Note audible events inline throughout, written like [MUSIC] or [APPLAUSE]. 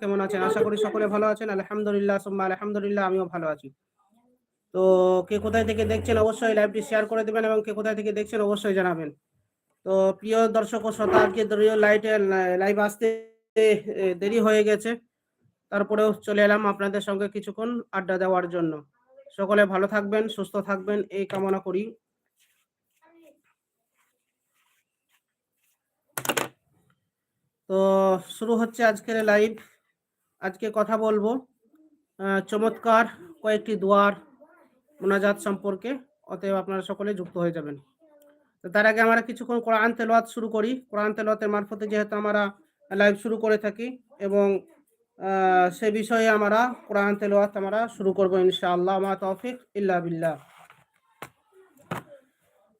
কেমন আছেন? আশা করি সকলে ভালো আছেন। আলহামদুলিল্লাহ, সুম্মা আলহামদুলিল্লাহ, আমিও ভালো আছি। তো কে কোথায় থেকে দেখছেন অবশ্যই লাইভটি শেয়ার করে দেবেন এবং কে কোথায় থেকে দেখছেন অবশ্যই জানাবেন। তো প্রিয় দর্শক ও শ্রোতা আজকে লাইটে লাইভ আসতে দেরি হয়ে গেছে। তারপরেও চলে এলাম আপনাদের সঙ্গে কিছুক্ষণ আড্ডা দেওয়ার জন্য। সকলে ভালো থাকবেন, সুস্থ থাকবেন এই কামনা করি। তো শুরু হচ্ছে আজকের লাইভ আজকে কথা বলব চমৎকার কয়েকটি দুয়ার মোনাজাত সম্পর্কে, অতএব আপনারা সকলে যুক্ত হয়ে যাবেন। তার আগে আমরা কিছুক্ষণ কোরআন তেলাওয়াত শুরু করি। কোরআন তেলাওয়াতের মারফতে যেহেতু আমরা লাইভ শুরু করে থাকি এবং সে বিষয়ে আমরা কোরআন তেলোয়াত আমরা শুরু করব ইনশাআল্লাহ, মা তৌফিক ইল্লা বিল্লাহ।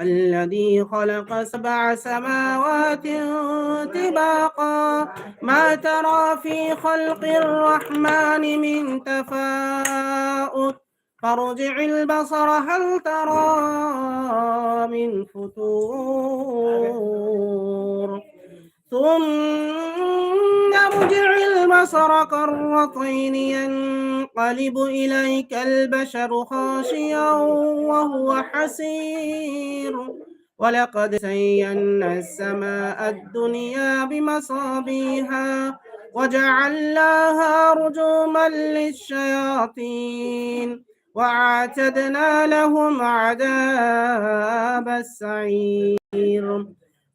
الذي خلق سبع سماوات طباقا. ما ترى في خلق الرحمن من تفاؤت فارجع البصر هل ترى من فتور؟ ثم البصر كرتين ينقلب إليك البشر خاشيا وهو حسير. ولقد زينا السماء الدنيا بمصابيها وجعلناها رجوما للشياطين وأعتدنا لهم عذاب السعير.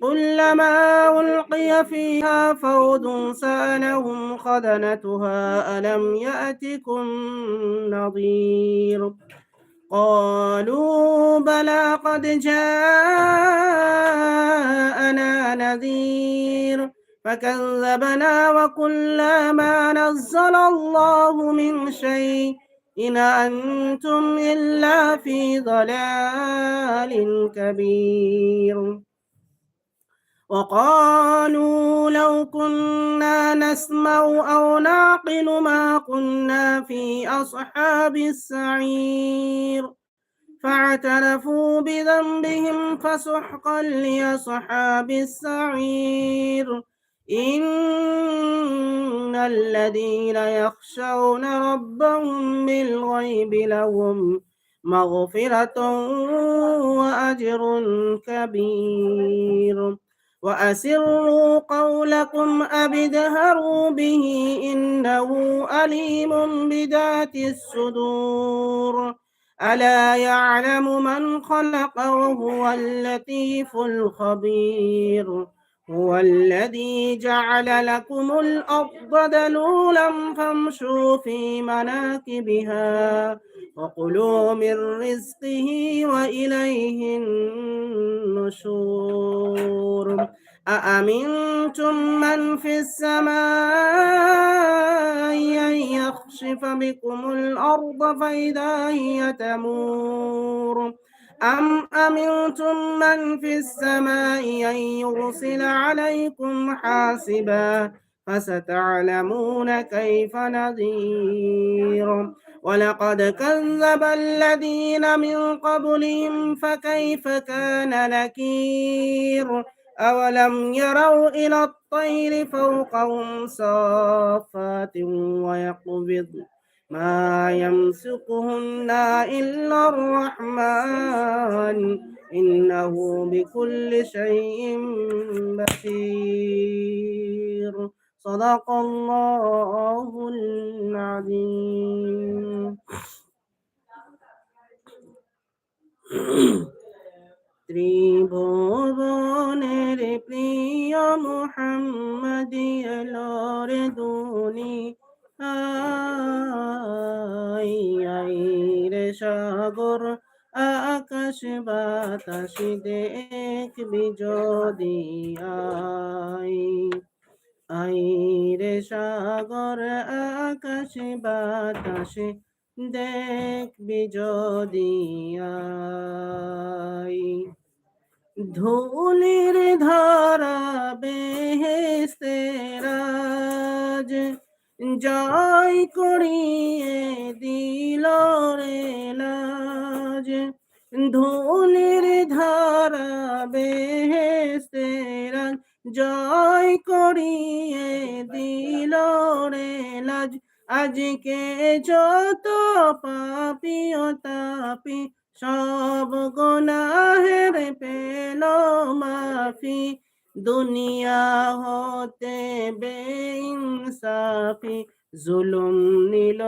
كلما ألقي فيها فوج سألهم خزنتها ألم يأتكم نظير؟ قالوا بلى قد جاءنا نذير. فكذبنا وقلنا ما نزل الله من شيء إن أنتم إلا في ضلال كبير. وقالوا لو كنا نسمع أو نعقل ما كنا في أصحاب السعير. فاعترفوا بذنبهم فسحقا لأصحاب السعير. إن الذين يخشون ربهم بالغيب لهم مغفرة وأجر كبير. وأسروا قولكم أبدهروا به إنه أليم بذات الصدور. ألا يعلم من خلق وهو اللطيف الخبير. هو الذي جعل لكم الأرض دلولا فامشوا في مناكبها. وكلوا من رزقه وإليه النشور أأمنتم من في السماء أن يخشف بكم الأرض فإذا هي تمور أم أمنتم من في السماء أن يرسل عليكم حاسبا فستعلمون كيف نذير ولقد كذب الذين من قبلهم فكيف كان نكير أولم يروا إلى الطير فوقهم صافات ويقبض ما يمسكهن إلا الرحمن إنه بكل شيء بصير صدق الله العظيم [CLEARS THROAT] ত্রিভুবনের প্রিয় মোহাম্মদ এলোর দুনি আই আই রে সাগর আকাশ বাতাস দেখবি যদি আই আই রে সাগর আকাশে বাতাস দেখবি যদি আই। ধুলির ধারা বেহেস্তেরাজ জয় করিয়ে দিল রে লাজ। ধুলির ধারা বেহেস্তেরাজ জয় করিয়ে দিল রে লাজ। আজকে যত পাপি ও তাপি, সব গুনাহের পেল মাফি। দুনিয়া হতে বেইনসাফি, জুলুম নিল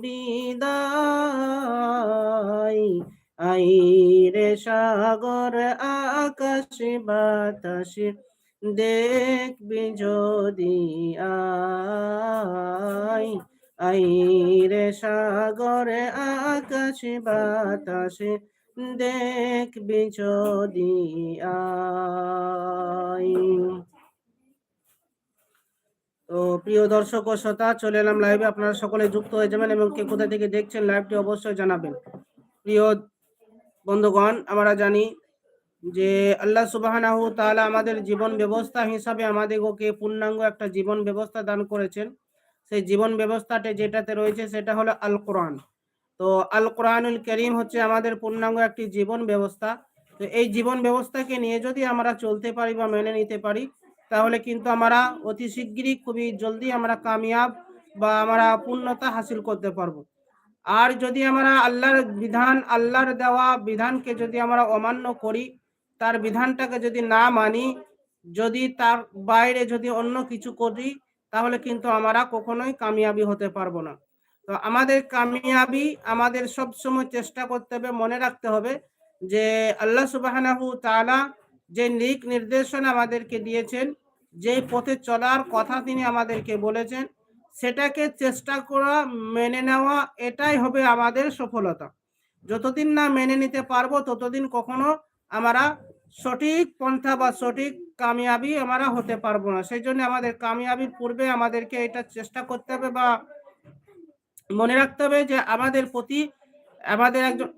বিদায়। আই রে সাগর, আকাশ, বাতাস দেখবি যদি আই রে সাগরে আকাশ বাতাসে, দেখবি যদি আই। তো প্রিয় দর্শক ও শ্রোতা, চলে এলাম লাইভে আপনারা সকলে যুক্ত হয়ে যাবেন এবং কে কোথা থেকে দেখছেন লাইভটি অবশ্যই জানাবেন। প্রিয় বন্ধুগণ, আমরা জানি যে আল্লাহ সুবাহানাহু তাআলা আমাদের জীবন ব্যবস্থা হিসাবে আমাদেরকে পূর্ণাঙ্গ একটা জীবন ব্যবস্থা দান করেছেন। সেই জীবন ব্যবস্থাতে যেটাতে রয়েছে সেটা হলো আল কোরআন তো আল কোরআনুল করিম হচ্ছে আমাদের পূর্ণাঙ্গ একটি জীবন ব্যবস্থা। তো এই জীবন ব্যবস্থাকে নিয়ে যদি আমরা চলতে পারি বা মেনে নিতে পারি, তাহলে কিন্তু আমরা অতি শিগগিরই খুবই জলদি আমরা কামিয়াব বা আমরা পূর্ণতা হাসিল করতে পারব। আর যদি আমরা আল্লাহর বিধান, আল্লাহর দেওয়া বিধানকে যদি আমরা অমান্য করি তার বিধানটাকে যদি না মানি, যদি তার বাইরে যদি অন্য কিছু করি, তাহলে কিন্তু আমরা কখনোই কামিয়াবি হতে পারব না। তো আমাদের কামিয়াবি আমাদের সব সময় চেষ্টা করতে হবে, মনে রাখতে হবে যে আল্লাহ সুবাহানাহু তাআলা যে নিক নির্দেশনা আমাদেরকে দিয়েছেন যে পথে চলার কথা তিনি আমাদেরকে বলেছেন, সেটাকে চেষ্টা করা, মেনে নেওয়া, এটাই হবে আমাদের সফলতা। যতদিন না মেনে নিতে পারব, ততদিন কখনো আমরা সঠিক পন্থা বা সঠিক কামিয়াবি আমরা হতে পারব না। সেই জন্য আমাদের কামিয়াবির পূর্বে আমাদেরকে এটা চেষ্টা করতে হবে বা মনে রাখতে হবে যে আমাদের প্রতি আমাদের একজন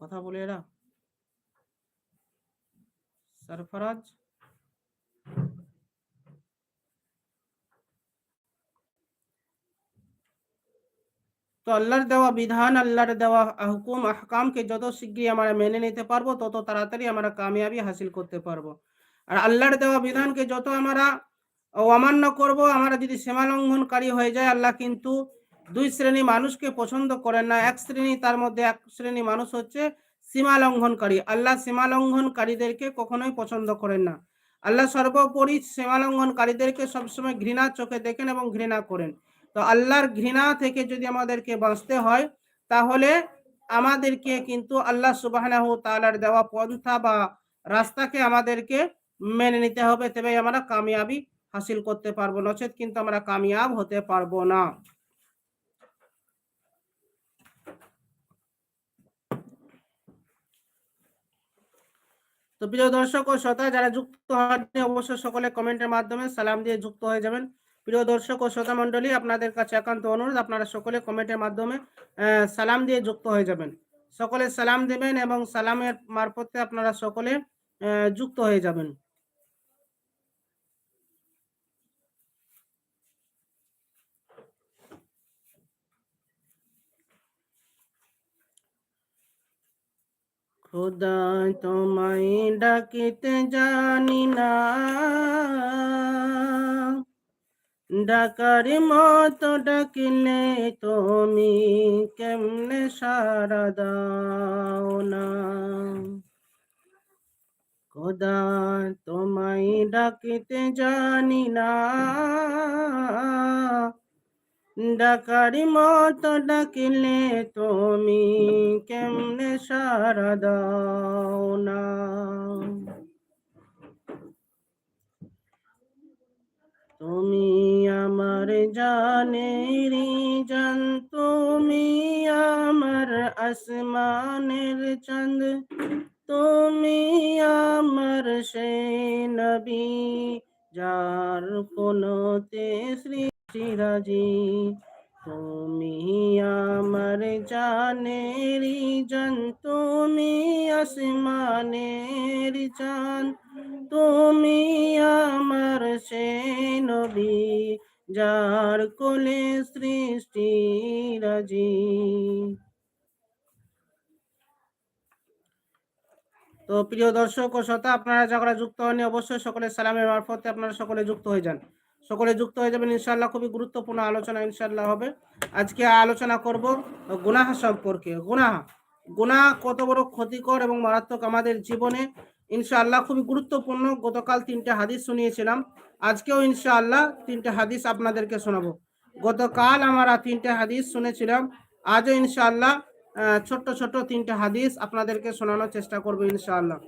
কথা বলে এরা। সরফরাজ? তো আল্লাহর দেওয়া বিধান, আল্লাহর দেওয়া হুকুম, আহকামকে যত শীঘ্রই আমরা মেনে নিতে পারব, তত তাড়াতাড়ি আমরা কামিয়াবি হাসিল করতে পারব। আর আল্লাহর দেওয়া বিধানকে যত আমরা অমান্য করব, আমরা যদি সীমা লঙ্ঘনকারী হয়ে যায় আল্লাহ কিন্তু দুই শ্রেণি মানুষকে পছন্দ করেন না। এক শ্রেণি তার মধ্যে এক শ্রেণি মানুষ হচ্ছে সীমা লঙ্ঘনকারী আল্লাহ সীমা লঙ্ঘনকারীদেরকে কখনোই পছন্দ করেন না। আল্লাহ সর্বোপরি সীমা লঙ্ঘনকারীদেরকে সবসময় ঘৃণার চোখে দেখেন এবং ঘৃণা করেন। তো আল্লাহর ঘৃণা থেকে যদি আমাদেরকে বাঁচতে হয়, তাহলে আমাদেরকে কিন্তু আল্লাহ সুবাহ দেওয়া পন্থা বা রাস্তাকে আমাদেরকে মেনে নিতে হবে। তবে আমরা কামিয়াবি হাসিল করতে পারব, নচেত কিন্তু আমরা কামিয়াব হতে পারব না। তো প্রিয় দর্শক ও শ্রোতা, যারা যুক্ত হন অবশ্যই সকলে কমেন্টের মাধ্যমে সালাম দিয়ে যুক্ত হয়ে যাবেন। প্রিয় দর্শক ও শ্রোতা মন্ডলী আপনাদের কাছে একান্ত অনুরোধ, আপনারা সকলে কমেন্টের মাধ্যমে সালাম দিয়ে যুক্ত হয়ে যাবেন। সকলে সালাম দেবেন এবং সালামের মারফতে আপনারা সকলে যুক্ত হয়ে যাবেন। খোদা তোমায় ডাকিতে জানি না। ডাকার মতো ডাকিলে তুমি কেমনে সারা দাও না? খোদা তোমায় ডাকিতে জানি না। ডাকারি মতো ডাকিলে তুমি কেমনে সারা দাও না? তুমি আমার জানের জান তুমি আমার আসমানের চন্দ তুমি আমার সে নবী যার কোনতে সৃষ্টিরাজি তুমি আমার জানের জান তুমি আসমানের চান তুমি আমার সে নবী, যার কোলে সৃষ্টি রাজি। তো প্রিয় দর্শক ও শ্রোতা, আপনারা যারা যুক্ত হননি, অবশ্যই সকলে সালামের মারফতে আপনারা সকলে যুক্ত হয়ে যান। সকলে যুক্ত হয়ে যাবেন ইনশাল্লাহ খুবই গুরুত্বপূর্ণ আলোচনা ইনশাল্লাহ হবে। আজকে আলোচনা করব গুনাহ সম্পর্কে। গুনাহ গুনাহ কত বড় ক্ষতিকর এবং মারাত্মক আমাদের জীবনে ইনশাআল্লাহ খুবই গুরুত্বপূর্ণ, গতকাল তিনটে হাদিস শুনিয়েছিলাম। আজকেও ইনশাআল্লাহ তিনটে হাদিস আপনাদেরকে শোনাবো। গতকাল আমরা তিনটে হাদিস শুনেছিলাম, আজও ইনশাআল্লাহ ছোট্ট ছোট্ট তিনটে হাদিস আপনাদেরকে শোনানোর চেষ্টা করব ইনশাআল্লাহ।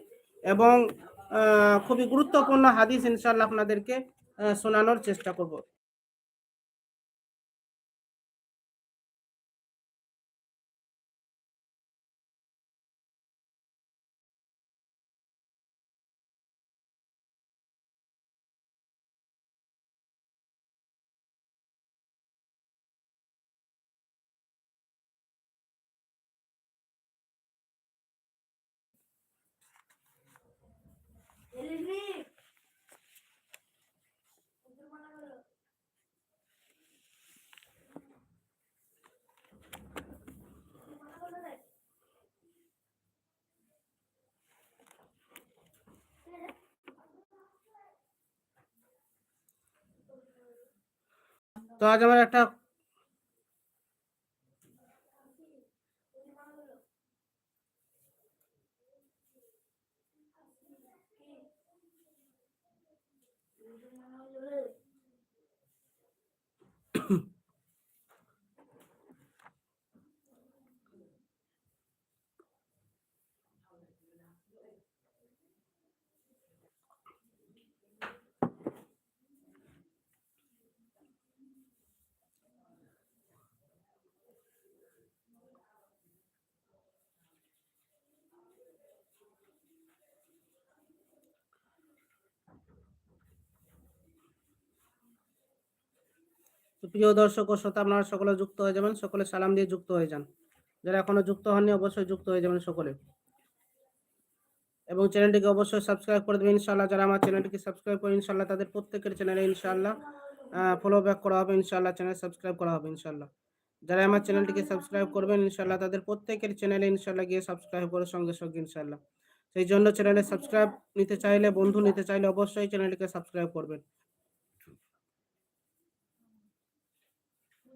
এবং খুবই গুরুত্বপূর্ণ হাদিস ইনশাআল্লাহ আপনাদেরকে শোনানোর চেষ্টা করব। তো আজ আমার একটা প্রিয় দর্শক ও শ্রোতা, আপনারা সকলে যুক্ত হয়ে যাবেন, সকলে সালাম দিয়ে যুক্ত হয়ে যান। যারা এখনও যুক্ত হননি, অবশ্যই যুক্ত হয়ে যাবেন সকলে। এবং চ্যানেলটিকে অবশ্যই সাবস্ক্রাইব করে দেবেন ইনশাল্লাহ যারা আমার চ্যানেলটিকে সাবস্ক্রাইব করে ইনশাল্লাহ তাদের প্রত্যেকের চ্যানেলে ইনশাল্লাহ ফলো ব্যাক করা হবে ইনশাল্লাহ চ্যানেল সাবস্ক্রাইব করা হবে ইনশাল্লাহ যারা আমার চ্যানেলটিকে সাবস্ক্রাইব করবেন ইনশাল্লাহ তাদের প্রত্যেকের চ্যানেলে ইনশাল্লাহ গিয়ে সাবস্ক্রাইব করে সঙ্গে সঙ্গে ইনশাল্লাহ সেই জন্য চ্যানেলে সাবস্ক্রাইব নিতে চাইলে, বন্ধু নিতে চাইলে, অবশ্যই চ্যানেলটিকে সাবস্ক্রাইব করবেন।